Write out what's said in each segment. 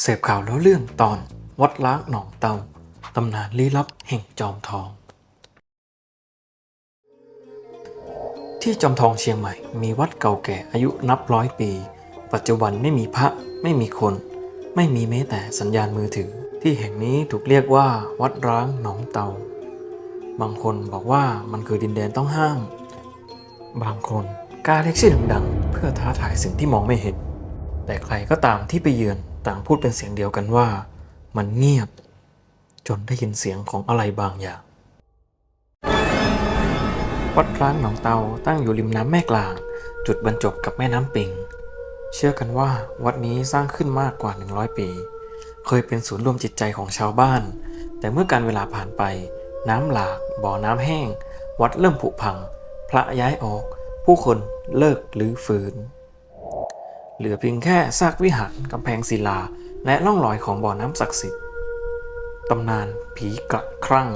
เสพข่าวแล้วเรื่องตอนวัดล้างหนองเตาตำนานลี้ลับแห่งจอมทอง ที่จอมทองเชียงใหม่มีวัดเก่าแก่อายุนับร้อยปี ปัจจุบันไม่มีพระไม่มีคน ไม่มีแม้แต่สัญญาณมือถือ ที่แห่งนี้ถูกเรียกว่า วัดร้างหนองเตา บางคนบอกว่ามันคือดินแดนต้องห้าม บางคนกล้าเรียกชื่อดังๆเพื่อท้าทายสิ่งที่มองไม่เห็น แต่ใครก็ตามที่ไปเยือน ต่างพูดเป็นเสียงเดียวกันว่า มันเงียบ จนได้ยินเสียงของอะไรบางอย่าง วัดร้างหนองเตาตั้งอยู่ริมน้ำแม่กลาง จุดบรรจบกับแม่น้ำปิง เชื่อกันว่าวัดนี้สร้างขึ้นมากกว่า 100 ปี เคยเป็นศูนย์รวมจิตใจของชาวบ้าน แต่เมื่อการเวลาผ่านไป น้ำหลาก บ่อน้ำแห้ง วัดเริ่มผุพัง พระย้ายออก ผู้คนเลิกหรือฝืน เหลือเพียงแค่ซากวิหารกำแพงศิลา และร่องรอยของบ่อน้ำศักดิ์สิทธิ์ตำนานผีกระครั่ง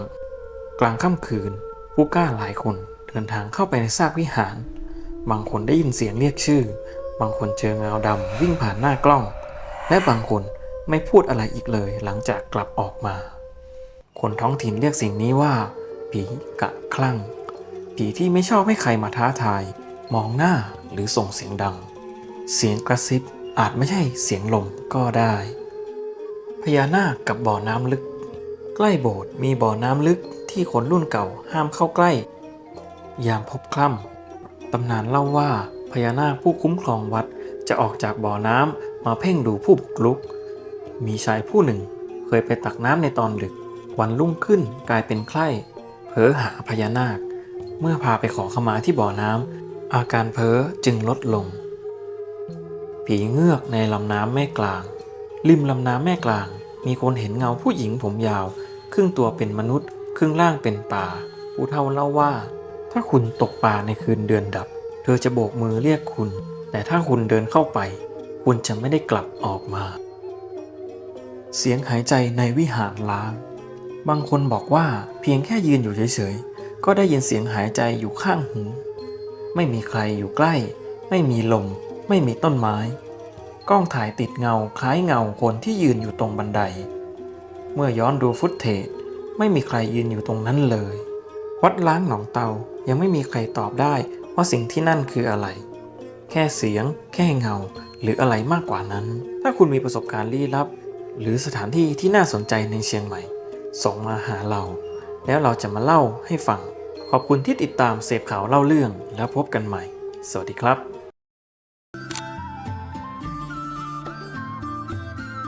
กลางค่ำคืน ผู้กล้าหลายคนเดินทางเข้าไปในซากวิหาร บางคนได้ยินเสียงเรียกชื่อ บางคนเจอเงาดำวิ่งผ่านหน้ากล้อง และบางคนไม่พูดอะไรอีกเลยหลังจากกลับออกมา คนท้องถิ่นเรียกสิ่งนี้ว่า ผีกะคลั่ง ผีที่ไม่ชอบให้ใครมาท้าทาย มองหน้าหรือส่งเสียงดัง เสียงกระซิบอาจไม่ใช่เสียงลมก็ได้ พญานาคกับบ่อน้ำลึก ใกล้โบสถ์มีบ่อน้ำลึกที่คนรุ่นเก่าห้ามเข้าใกล้ ยามพบคล่ำตำนานเล่าว่าพญานาคผู้คุ้มครองวัดจะออกจากบ่อน้ำมาเพ่งดูผู้บุกรุก มีชายผู้หนึ่งเคยไปตักน้ำในตอนดึก วันรุ่งขึ้นกลายเป็นไข้เพ้อหาพญานาค เมื่อพาไปขอขมาที่บ่อน้ำอาการเพ้อจึงลดลง ผีเงือกในลำน้ำแม่กลาง ริมลำน้ำแม่กลาง มีคนเห็นเงาผู้หญิงผมยาว ครึ่งตัวเป็นมนุษย์ ครึ่งล่างเป็นป่าผู้เฒ่าเล่าว่า ถ้าคุณตกป่าในคืนเดือนดับ เธอจะโบกมือเรียกคุณ แต่ถ้าคุณเดินเข้าไป คุณจะไม่ได้กลับออกมา เสียงหายใจในวิหารล้าง บางคนบอกว่าเพียงแค่ยืนอยู่เฉยๆก็ได้ยินเสียงหายใจอยู่ข้างหูไม่มีใครอยู่ใกล้ ไม่มีลม ไม่มีต้นไม้ กล้องถ่ายติดเงาคล้ายเงาคนที่ยืนอยู่ตรงบันได เมื่อย้อนดูฟุตเทจไม่มีใครยืนอยู่ตรงนั้นเลย วัดล้างหนองเตายังไม่มีใครตอบได้ว่าสิ่งที่นั่นคืออะไร แค่เสียง แค่เงา หรืออะไรมากกว่านั้น ถ้าคุณมีประสบการณ์ลี้ลับ หรือสถานที่ที่น่าสนใจในเชียงใหม่ ส่งมาหาเรา แล้วเราจะมาเล่าให้ฟัง ขอบคุณที่ติดตามเสพข่าวเล่าเรื่องแล้วพบกันใหม่ สวัสดีครับ